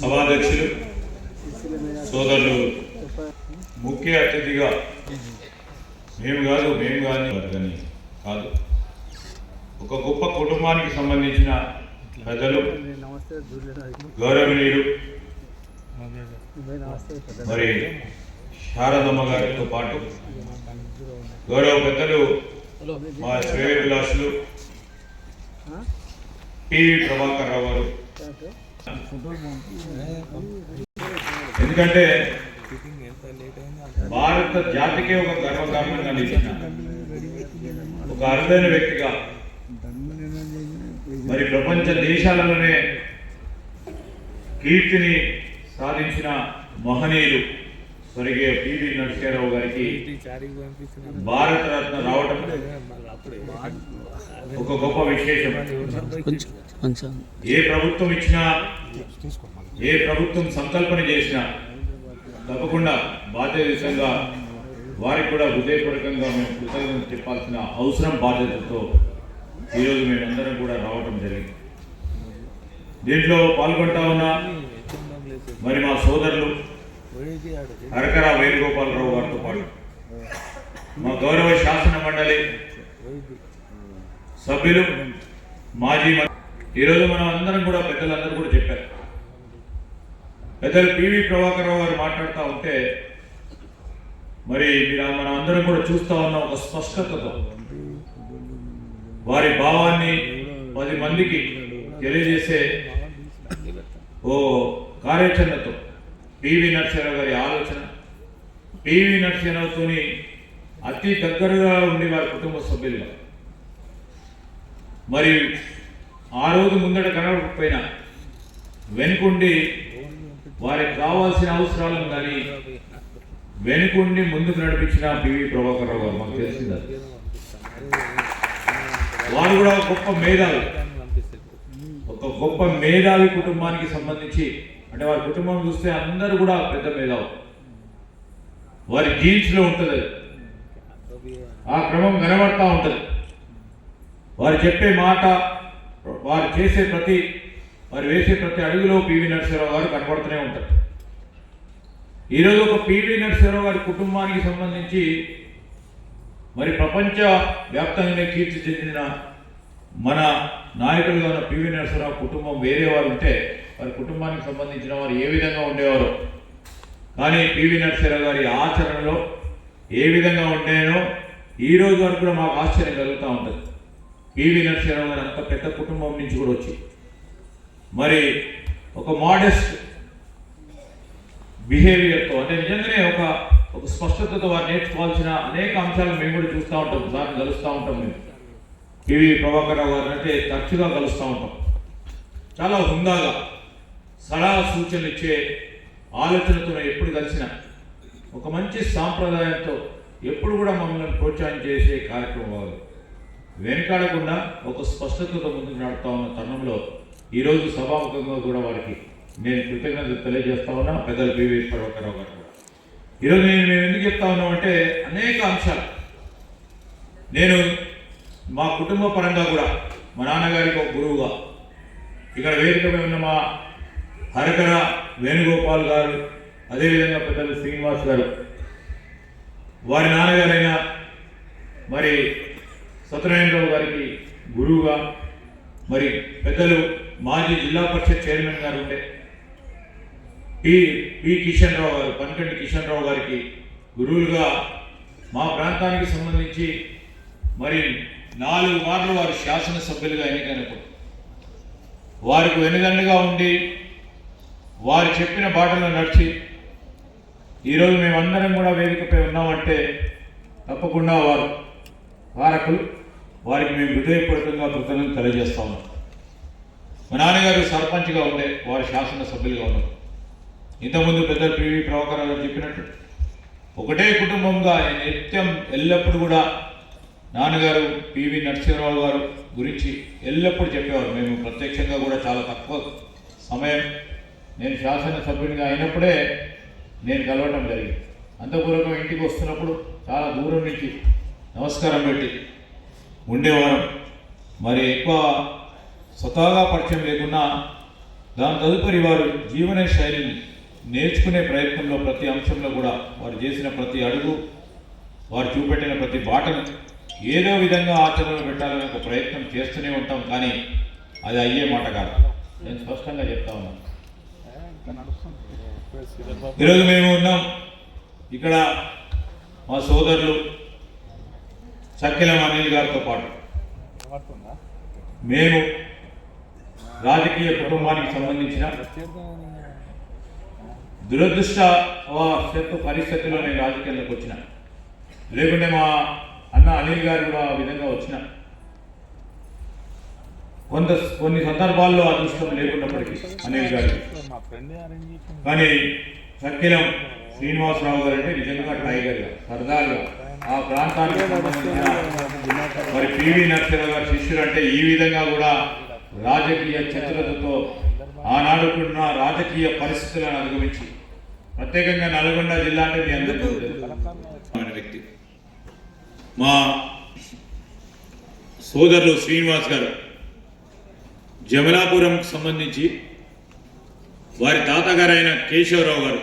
సభాధ్యక్షులు సోదరులు ముఖ్య అతిథిగా మేము కాదు మేము కానీ వర్గని కాదు. ఒక గొప్ప కుటుంబానికి సంబంధించిన ప్రజలు గౌరవనీయులు మరి శారదమ్మ గారితో పాటు గౌరవ పెద్దలు మా శ్రేయభిలాషులు పివి ప్రభాకర్ రావు గారు ఎందుకంటే భారత జాతికే ఒక గర్వకారణంగా నిలిచిన ఒక అరుదైన వ్యక్తిగా మరి ప్రపంచ దేశాలలోనే కీర్తిని సాధించిన మహనీయులు స్వర్గీయ పివి నరసింహారావు గారికి భారత రత్న రావడం ఒక గొప్ప విశేషం. ఏ ప్రభుత్వం ఇచ్చినా ఏ ప్రభుత్వం సంకల్పన చేసినా తప్పకుండా బాధ్యతంగా వారికి కూడా హృదయపూర్వకంగా మేము కృతజ్ఞత చెప్పాల్సిన అవసరం బాధ్యతతో ఈరోజు మేమందరం కూడా రావటం జరిగింది. దీంట్లో పాల్గొంటా ఉన్నా మరి మా సోదరులు హరకర వేణుగోపాలరావు గారితో పాటు. మా గౌరవ శాసన మండలి సభ్యులు మాజీ ఈరోజు మనం అందరం కూడా పెద్దలందరూ కూడా చెప్పారు. పెద్దలు పివి ప్రభాకర్ రావు గారు మాట్లాడుతూ ఉంటే మరి మీరు మనం అందరం కూడా చూస్తా ఉన్న ఒక స్పష్టతతో వారి భావాన్ని పది మందికి తెలియజేసే ఓ కార్యాచరణతో పివి నరసింహరావు గారి ఆలోచన. పివి నరసింహరావుతోని అతి దగ్గరగా ఉండి వారి కుటుంబ సభ్యులుగా. మరి ఆ రోజు ముందట కనబడకపోయినా వెనుకుండి వారికి కావాల్సిన అవసరాలను కానీ వెనుకుండి ముందుకు నడిపించిన పివి ప్రభాకర్ రావు గారు మాకు తెలిసింది. వారు కూడా గొప్ప మేధావి. ఒక గొప్ప మేధావి కుటుంబానికి సంబంధించి అంటే వారి కుటుంబం చూస్తే అందరూ కూడా పెద్ద మేధావు వారి జీన్స్లో ఉంటుంది. ఆ క్రమం కనబడతా ఉంటుంది. వారు చెప్పే మాట వారు చేసే ప్రతి వారు వేసే ప్రతి అడుగులో పివి నరసింహరావు గారు కనబడుతూనే ఉంటారు. ఈరోజు ఒక పివి నరసింహరావు గారి కుటుంబానికి సంబంధించి మరి ప్రపంచ వ్యాప్తంగానే కీర్తి చెందిన మన నాయకులుగా ఉన్న పివి నరసింహరావు కుటుంబం వేరే వారు ఉంటే వారి కుటుంబానికి సంబంధించిన వారు ఏ విధంగా ఉండేవారో? కానీ పివి నరసింహరావు గారి ఆచరణలో ఏ విధంగా ఉండేనో ఈ రోజు వరకు కూడా మాకు ఆశ్చర్యం కలుగుతూ ఉంటుంది. పివి నరసింహరావు గారు అంత పెద్ద కుటుంబం నుంచి కూడా వచ్చి. మరి ఒక మోడెస్ట్ బిహేవియర్తో అంటే నిజంగానే ఒక ఒక స్పష్టతతో వారు నేర్చుకోవాల్సిన అనేక అంశాలు మేము కూడా చూస్తూ ఉంటాం దాన్ని కలుస్తూ ఉంటాం మేము. పివి ప్రభాకర్ రావు గారిని అంటే తరచుగా కలుస్తూ ఉంటాం. చాలా హుందాగా. సలహా సూచనలు ఇచ్చే ఆలోచనతో ఎప్పుడు కలిసిన ఒక మంచి సాంప్రదాయంతో ఎప్పుడు కూడా మమ్మల్ని ప్రోత్సాహం చేసే కార్యక్రమం వాళ్ళు వెనకాడకుండా ఒక స్పష్టతతో ముందుకు నడుతా ఉన్న తరుణంలో ఈరోజు సభాముఖంగా కూడా వారికి నేను కృతజ్ఞత తెలియజేస్తా ఉన్నా పెద్దలు పివి ప్రభాకరరావు గారు కూడా. ఈరోజు నేను మేము ఎందుకు చెప్తా ఉన్నాం అంటే అనేక అంశాలు. నేను మా కుటుంబ పరంగా కూడా మా నాన్నగారికి ఒక గురువుగా ఇక్కడ వేదికపై ఉన్న మా హరకర వేణుగోపాల్ గారు అదేవిధంగా పెద్దలు శ్రీనివాస్ గారు. వారి నాన్నగారైన మరి సత్యనారాయణరావు గారికి గురువుగా మరి పెద్దలు మాజీ జిల్లా పరిషత్ చైర్మన్ గారు ఉండే పి పి కిషన్ రావు గారు పనికంటి కిషన్ రావు గారికి గురువులుగా మా ప్రాంతానికి సంబంధించి మరి నాలుగు మార్లు వారు శాసనసభ్యులుగా ఎన్నికైనప్పుడు వారికి వెనుదండగా ఉండి వారు చెప్పిన బాటలో నడిచి ఈరోజు మేమందరం కూడా వేదికపై ఉన్నామంటే తప్పకుండా వారు వారకు వారికి మేము హృదయపూర్వకంగా కృతజ్ఞతలు తెలియజేస్తా ఉన్నాం. మా నాన్నగారు సర్పంచ్గా ఉండే వారు శాసనసభ్యులుగా ఉన్నారు. ఇంతకుముందు పెద్ద పివి ప్రభాకర్ గారు చెప్పినట్టు ఒకటే కుటుంబంగా నిత్యం ఎల్లప్పుడూ కూడా నాన్నగారు పివి నరసింహరావు గారు గురించి ఎల్లప్పుడూ చెప్పేవారు. మేము ప్రత్యక్షంగా కూడా చాలా తక్కువ సమయం నేను శాసనసభ్యునిగా అయినప్పుడే నేను కలవటం జరిగింది. అంతపూర్వకం ఇంటికి వస్తున్నప్పుడు చాలా దూరం నుంచి నమస్కారం పెట్టి ఉండేవారం. మరి ఎక్కువ స్వతహాగా పరిచయం లేకున్నా దాని తదుపరి వారు జీవన శైలిని నేర్చుకునే ప్రయత్నంలో ప్రతి అంశంలో కూడా వారు చేసిన ప్రతి అడుగు వారు చూపెట్టిన ప్రతి బాటను ఏదో విధంగా ఆచరణలో పెట్టాలని ఒక ప్రయత్నం చేస్తూనే ఉంటాం కానీ అది అయ్యే మాట కాదు. నేను స్పష్టంగా చెప్తా ఉన్నాను. ఈరోజు మేము ఉన్నాం ఇక్కడ మా సోదరులు చక్కెలం అనిల్ గారితో పాటు. మేము రాజకీయ కుటుంబానికి సంబంధించిన దురదృష్టవశాత్తు పరిస్థితుల్లో నేను రాజకీయాల్లోకి వచ్చిన. లేకుంటే మా అన్న అనిల్ గారు కూడా ఆ విధంగా వచ్చిన. కొంత కొన్ని సందర్భాల్లో అదృష్టం లేకున్నప్పటికీ అనిల్ గారికి మా ఫ్రెండ్ కానీ సక్కిలం శ్రీనివాసరావు గారు అంటే నిజంగా టైగర్గా సరదాగా. ఆ ప్రాంతానికి సంబంధించిన మరి పివి నరసింహ గారి శిష్యులు అంటే ఈ విధంగా కూడా రాజకీయ చతురతతో ఆనాడుకున్న రాజకీయ పరిస్థితులను అనుగమించి ప్రత్యేకంగా నల్గొండ జిల్లా అంటే మీ అందరికీ వ్యక్తి. మా సోదరులు శ్రీనివాస్ గారు జమలాపురం సంబంధించి వారి తాతగారైన కేశవరావు గారు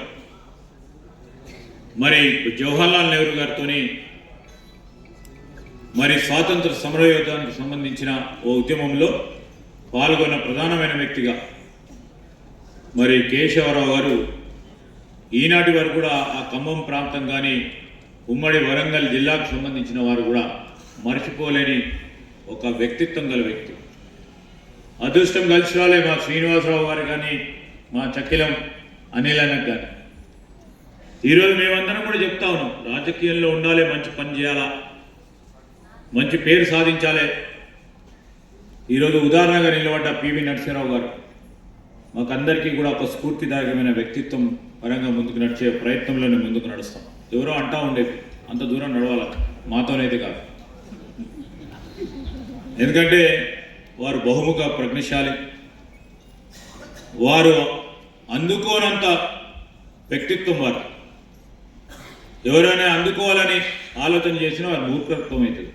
మరి జవహర్లాల్ నెహ్రూ గారితోని మరి స్వాతంత్ర సమరయోధానికి సంబంధించిన ఓ ఉద్యమంలో పాల్గొన్న ప్రధానమైన వ్యక్తిగా మరి కేశవరావు గారు ఈనాటి వారు కూడా ఆ ఖమ్మం ప్రాంతం కానీ ఉమ్మడి వరంగల్ జిల్లాకు సంబంధించిన వారు కూడా మర్చిపోలేని ఒక వ్యక్తిత్వం గల వ్యక్తి. అదృష్టం కలిసి రాలే మా శ్రీనివాసరావు గారు కానీ మా చక్కిలం అనిల్ అన్నకు కానీ ఈరోజు మేమందరం కూడా చెప్తా ఉన్నాం రాజకీయంలో ఉండాలి మంచి పని చేయాలా మంచి పేరు సాధించాలి. ఈరోజు ఉదాహరణగా నిలబడ్డ పివి నరసింహరావు గారు మాకందరికీ కూడా ఒక స్ఫూర్తిదాయకమైన వ్యక్తిత్వం పరంగా ముందుకు నడిచే ప్రయత్నంలోనే ముందుకు నడుస్తాం. ఎవరో అంటా ఉండేది అంత దూరం నడవాల? మాతోనైతే కాదు. ఎందుకంటే వారు బహుముఖ ప్రజ్ఞశాలి. వారు అందుకోనంత వ్యక్తిత్వం వారు. ఎవరైనా అందుకోవాలని ఆలోచన చేసినా వారి మూర్ఖత్వం అవుతుంది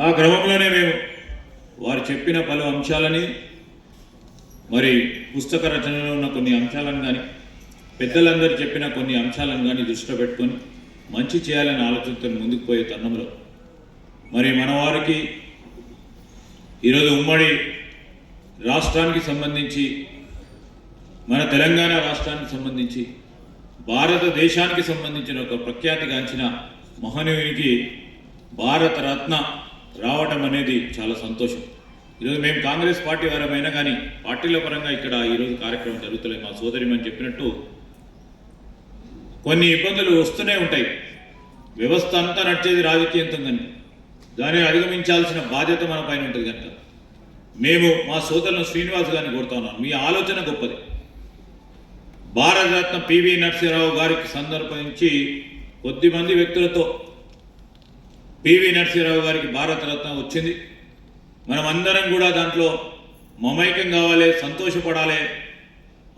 ఆ క్రమంలోనే మేము వారు చెప్పిన పలు అంశాలని మరి పుస్తక రచనలో ఉన్న కొన్ని అంశాలను కానీ పెద్దలందరూ చెప్పిన కొన్ని అంశాలను కానీ దృష్టిలో పెట్టుకొని మంచి చేయాలని ఆలోచనతో ముందుకు పోయే తరుణంలో మరి మన వారికి ఈరోజు ఉమ్మడి రాష్ట్రానికి సంబంధించి మన తెలంగాణ రాష్ట్రానికి సంబంధించి భారతదేశానికి సంబంధించిన ఒక ప్రఖ్యాతిగాంచిన మహనీయునికి భారత రత్న రావటం అనేది చాలా సంతోషం. ఈరోజు మేము కాంగ్రెస్ పార్టీ వారమైనా కానీ పార్టీల పరంగా ఇక్కడ ఈరోజు కార్యక్రమం జరుగుతలేదు. మా సోదరిమని చెప్పినట్టు కొన్ని ఇబ్బందులు వస్తూనే ఉంటాయి. వ్యవస్థ అంతా నడిచేది రాజకీయంతో కానీ దాన్ని అధిగమించాల్సిన బాధ్యత మన పైన ఉంటుంది కనుక. మేము మా సోదరులను శ్రీనివాస్ గారిని కోరుతా ఉన్నాం. మీ ఆలోచన గొప్పది. భారతరత్న పివి నరసింహరావు గారికి సందర్భించి కొద్దిమంది వ్యక్తులతో పివి నరసింహరావు గారికి భారతరత్న వచ్చింది. మనం అందరం కూడా దాంట్లో మమైకం కావాలి సంతోషపడాలి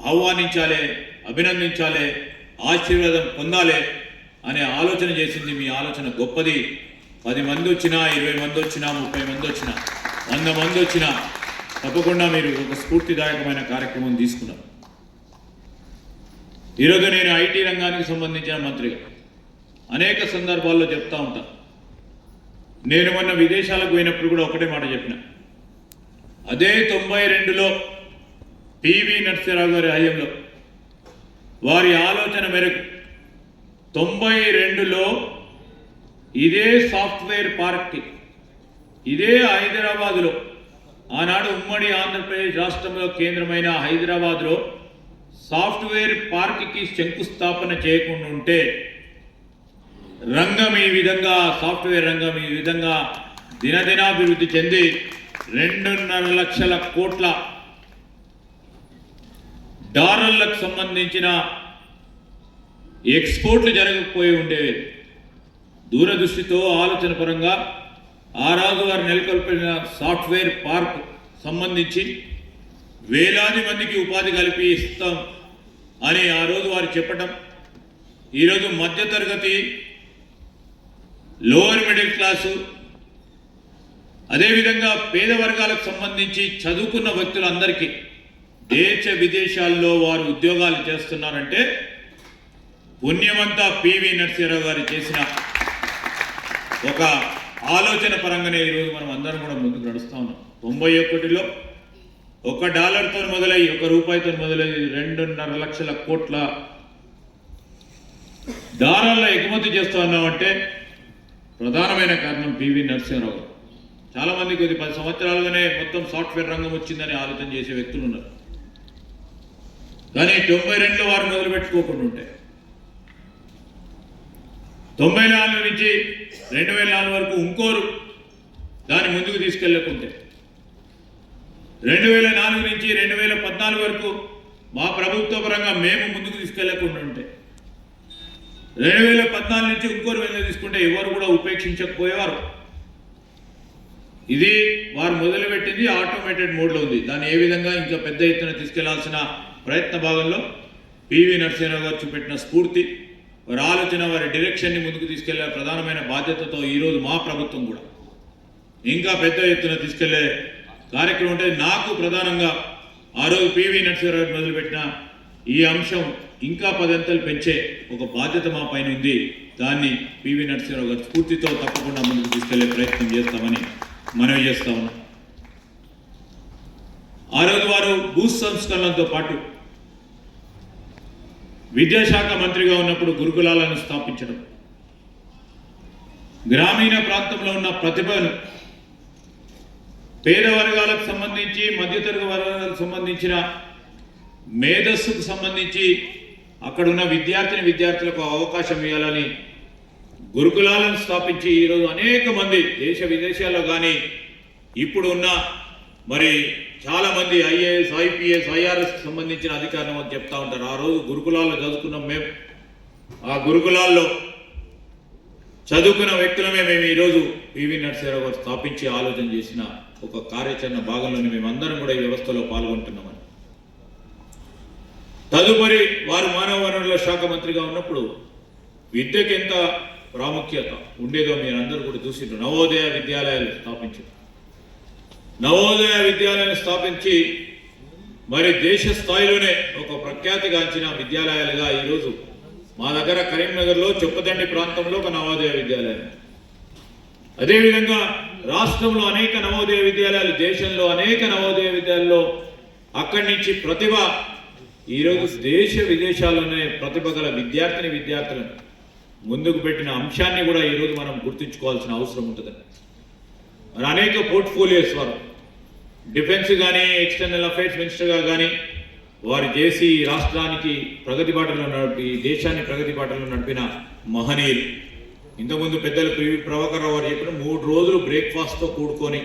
ఆహ్వానించాలి అభినందించాలి ఆశీర్వాదం పొందాలి అనే ఆలోచన చేసింది. మీ ఆలోచన గొప్పది. పది మంది వచ్చినా ఇరవై మంది వచ్చినా ముప్పై మంది వచ్చినా వంద మంది వచ్చినా తప్పకుండా మీరు ఒక స్ఫూర్తిదాయకమైన కార్యక్రమం తీసుకున్నారు ఈరోజు నేను ఐటీ రంగానికి సంబంధించిన మంత్రిగా అనేక సందర్భాల్లో చెప్తా ఉంటాను నేను మొన్న విదేశాలకు పోయినప్పుడు కూడా ఒకటే మాట చెప్పిన. అదే తొంభై రెండులో పివి నరసింహరావు గారి హయంలో వారి ఆలోచన మేరకు తొంభై రెండులో ఇదే సాఫ్ట్వేర్ పార్క్కి ఇదే హైదరాబాదులో. ఆనాడు ఉమ్మడి ఆంధ్రప్రదేశ్ రాష్ట్రంలో కేంద్రమైన హైదరాబాద్లో సాఫ్ట్వేర్ పార్క్కి శంకుస్థాపన చేయకుండా ఉంటే రంగం ఈ విధంగా సాఫ్ట్వేర్ రంగం ఈ విధంగా దినదినాభివృద్ధి చెంది రెండున్నర లక్షల కోట్ల డాలర్లకు సంబంధించిన ఎక్స్పోర్ట్లు జరగకపోయి ఉండేవి. దూరదృష్టితో ఆలోచన పరంగా ఆ రాజు వారు నెలకొల్పిన సాఫ్ట్వేర్ పార్క్ సంబంధించి వేలాది మందికి ఉపాధి కల్పి ఇస్తాం అని ఆ రోజు వారు చెప్పటం. ఈరోజు మధ్యతరగతి లోవర్ మిడిల్ క్లాసు అదేవిధంగా పేద వర్గాలకు సంబంధించి చదువుకున్న వ్యక్తులందరికీ దేశ విదేశాల్లో వారు ఉద్యోగాలు చేస్తున్నారంటే పుణ్యమంతా పివి నరసింహరావు గారు చేసిన ఒక ఆలోచన పరంగానే ఈరోజు మనం అందరం కూడా ముందుకు నడుస్తూ ఉన్నాం. తొంభై ఒకటిలో ఒక డాలర్తో మొదలై ఒక రూపాయితో మొదలై రెండున్నర లక్షల కోట్ల దారాల్లో ఎగుమతి చేస్తూ ఉన్నామంటే ప్రధానమైన కారణం పివి నరసింహరావు చాలామంది కొద్ది పది సంవత్సరాలుగానే మొత్తం సాఫ్ట్వేర్ రంగం వచ్చిందని ఆలోచన చేసే వ్యక్తులు ఉన్నారు. కానీ తొంభై రెండులో వారు మొదలుపెట్టుకోకుండా ఉంటాయి తొంభై నాలుగు నుంచి రెండు వేల నాలుగు వరకు ఇంకోరు దాన్ని ముందుకు తీసుకెళ్ళకుంటే. రెండు వేల నాలుగు నుంచి రెండు వేల పద్నాలుగు వరకు మా ప్రభుత్వ పరంగా మేము ముందుకు తీసుకెళ్ళకుండా ఉంటే. రెండు వేల పద్నాలుగు నుంచి ఇంకోరు వెళ్ళి తీసుకుంటే ఎవరు కూడా ఉపేక్షించకపోయేవారు. ఇది వారు మొదలుపెట్టింది ఆటోమేటెడ్ మోడ్లో ఉంది. దాన్ని ఏ విధంగా ఇంకా పెద్ద ఎత్తున తీసుకెళ్ళాల్సిన ప్రయత్న భాగంలో పివి నరసింహరావు గారు చూపెట్టిన స్ఫూర్తి. వారి ఆలోచన వారి డైరెక్షన్ని ముందుకు తీసుకెళ్ళే ప్రధానమైన బాధ్యతతో ఈరోజు మా ప్రభుత్వం కూడా ఇంకా పెద్ద ఎత్తున తీసుకెళ్ళే కార్యక్రమం అంటే నాకు ప్రధానంగా ఆ రోజు పివి నరసింహారావు మొదలుపెట్టిన ఈ అంశం ఇంకా పదంతలు పెంచే ఒక బాధ్యత మా పైన ఉంది. దాన్ని పివి నరసింహారావు గారు స్ఫూర్తితో తప్పకుండా ముందుకు తీసుకెళ్ళే ప్రయత్నం చేస్తామని మనవి చేస్తా ఉన్నాం. ఆ రోజు వారు భూ సంస్కరణలతో పాటు విద్యాశాఖ మంత్రిగా ఉన్నప్పుడు గురుకులాలను స్థాపించడం. గ్రామీణ ప్రాంతంలో ఉన్న ప్రతిభను పేద వర్గాలకు సంబంధించి మధ్యతరగతి వర్గాలకు సంబంధించిన మేధస్సుకు సంబంధించి అక్కడున్న విద్యార్థిని విద్యార్థులకు అవకాశం ఇవ్వాలని గురుకులాలను స్థాపించి ఈరోజు అనేక మంది దేశ విదేశాల్లో కానీ ఇప్పుడు ఉన్న మరి చాలా మంది ఐఏఎస్ ఐపీఎస్ ఐఆర్ఎస్ సంబంధించిన అధికారులు అని చెప్తా ఉంటారు. ఆ రోజు గురుకులాల్లో చదువుకున్నాం మేము. ఆ గురుకులాల్లో చదువుకున్న వ్యక్తులమే మేము ఈరోజు పివి నరసింహరావు గారు స్థాపించి ఆలోచన చేసిన ఒక కార్యాచరణ భాగంలోని మేమందరం కూడా ఈ వ్యవస్థలో పాల్గొంటున్నామని. తదుపరి వారు మానవ వనరుల శాఖ మంత్రిగా ఉన్నప్పుడు విద్యకి ఎంత ప్రాముఖ్యత ఉండేదో మీరందరూ కూడా చూసిండ్రు. నవోదయ విద్యాలయాలు స్థాపించారు. నవోదయ విద్యాలయాన్ని స్థాపించి మరి దేశ స్థాయిలోనే ఒక ప్రఖ్యాతిగాంచిన విద్యాలయాలుగా ఈరోజు మా దగ్గర కరీంనగర్లో చొప్పదండి ప్రాంతంలో ఒక నవోదయ విద్యాలయం. అదేవిధంగా రాష్ట్రంలో అనేక నవోదయ విద్యాలయాలు దేశంలో అనేక నవోదయ విద్యాలయాల్లో అక్కడి నుంచి ప్రతిభ ఈరోజు దేశ విదేశాల్లోనే ప్రతిభ గల విద్యార్థిని విద్యార్థులను ముందుకు పెట్టిన అంశాన్ని కూడా ఈరోజు మనం గుర్తుంచుకోవాల్సిన అవసరం ఉంటుంది మరి అనేక పోర్ట్ఫోలియోస్ వారు డిఫెన్స్ కానీ ఎక్స్టర్నల్ అఫైర్స్ మినిస్టర్గా కానీ వారు చేసి రాష్ట్రానికి ప్రగతి బాటలో నడిపి ఈ దేశాన్ని ప్రగతి బాటలో నడిపిన మహనీయులు. ఇంతకుముందు పెద్దలు పివి ప్రభాకర్ రావు గారు చెప్పిన మూడు రోజులు బ్రేక్ఫాస్ట్తో కూడుకొని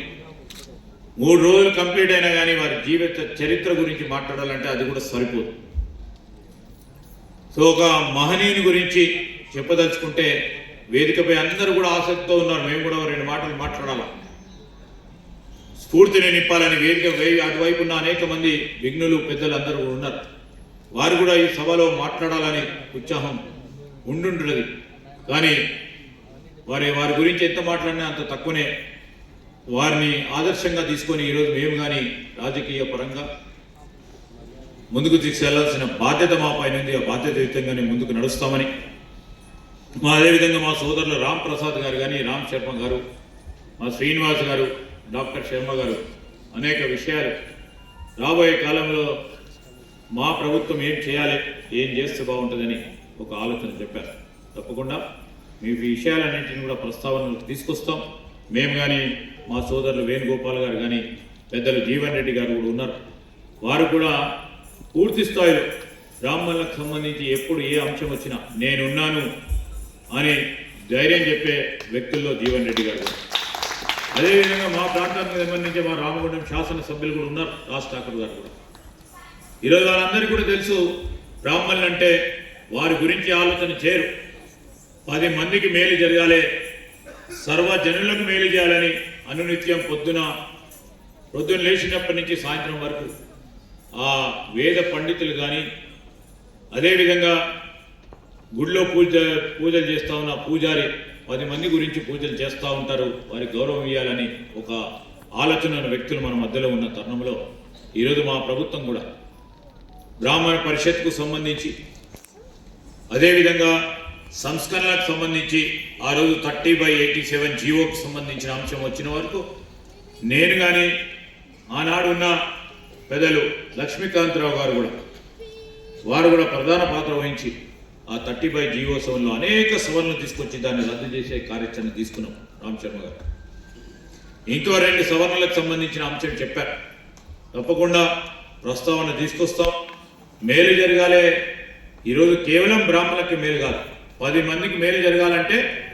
మూడు రోజులు కంప్లీట్ అయినా కానీ వారి జీవిత చరిత్ర గురించి మాట్లాడాలంటే అది కూడా సరిపోదు. సో ఒక మహనీయుని గురించి చెప్పదలుచుకుంటే వేదికపై అందరూ కూడా ఆసక్తితో ఉన్నారు. మేము కూడా రెండు మాటలు మాట్లాడాలి? స్ఫూర్తిని నింపాలని వేదిక అటువైపు ఉన్న అనేక మంది విఘ్నులు పెద్దలు అందరూ ఉన్నారు. వారు కూడా ఈ సభలో మాట్లాడాలని ఉత్సాహం ఉండుంటున్నది కానీ వారి వారి గురించి ఎంత మాట్లాడినా అంత తక్కువనే. వారిని ఆదర్శంగా తీసుకొని ఈరోజు మేము కానీ రాజకీయ పరంగా ముందుకు తీసుకెళ్ళాల్సిన బాధ్యత మా పైన ఉంది. ఆ బాధ్యత యుతంగానే ముందుకు నడుస్తామని. మా అదేవిధంగా మా సోదరులు రామ్ ప్రసాద్ గారు కానీ రామ్ శర్మ గారు మా శ్రీనివాస్ గారు డాక్టర్ శర్మ గారు అనేక విషయాలు. రాబోయే కాలంలో మా ప్రభుత్వం ఏం చేయాలి ఏం చేస్తే బాగుంటుందని ఒక ఆలోచన చెప్పారు. తప్పకుండా మీ విషయాలన్నింటినీ కూడా ప్రస్తావనలు తీసుకొస్తాం. మేము కానీ మా సోదరులు వేణుగోపాల్ గారు కానీ పెద్దలు జీవన్ రెడ్డి గారు కూడా ఉన్నారు. వారు కూడా పూర్తి స్థాయిలో బ్రాహ్మణులకు సంబంధించి ఎప్పుడు ఏ అంశం వచ్చినా నేనున్నాను అని ధైర్యం చెప్పే వ్యక్తుల్లో జీవన్ రెడ్డి గారు అదేవిధంగా మా ప్రాంతానికి సంబంధించి మా రామగుండం శాసనసభ్యులు కూడా ఉన్నారు రాజ్ ఠాకూర్ గారు కూడా. ఈరోజు వాళ్ళందరికీ కూడా తెలుసు బ్రాహ్మణులు అంటే వారి గురించి ఆలోచన చేయరు. పది మందికి మేలు జరగాలి సర్వజనులకు మేలు చేయాలని అనునిత్యం పొద్దున పొద్దున లేచినప్పటి నుంచి సాయంత్రం వరకు ఆ వేద పండితులు కానీ అదేవిధంగా గుడిలో పూజ పూజలు చేస్తూ ఉన్న పూజారి పది మంది గురించి పూజలు చేస్తూ ఉంటారు. వారికి గౌరవం ఇవ్వాలని ఒక ఆలోచన ఉన్న వ్యక్తులు మన మధ్యలో ఉన్న తరుణంలో ఈరోజు మా ప్రభుత్వం కూడా బ్రాహ్మణ పరిషత్కు సంబంధించి అదేవిధంగా సంస్కరణలకు సంబంధించి ఆ రోజు థర్టీ బై ఎయిటీ సెవెన్ జీవోకు సంబంధించిన అంశం వచ్చిన వరకు నేను కానీ ఆనాడున్న పెద్దలు లక్ష్మీకాంతరావు గారు కూడా వారు కూడా ప్రధాన పాత్ర వహించి ఆ థర్టీ బై జీవో సెవెన్లో అనేక సవరణలు తీసుకొచ్చి దాన్ని రద్దు చేసే కార్యాచరణ తీసుకున్నాం. రామ్ శర్మ గారు. ఇంకో రెండు సవరణలకు సంబంధించిన అంశం చెప్పారు. తప్పకుండా ప్రస్తావన తీసుకొస్తాం. మేలు జరగాలే. ఈరోజు కేవలం బ్రాహ్మణులకి మేలు కాదు. పది మందికి మేలు జరగాలంటే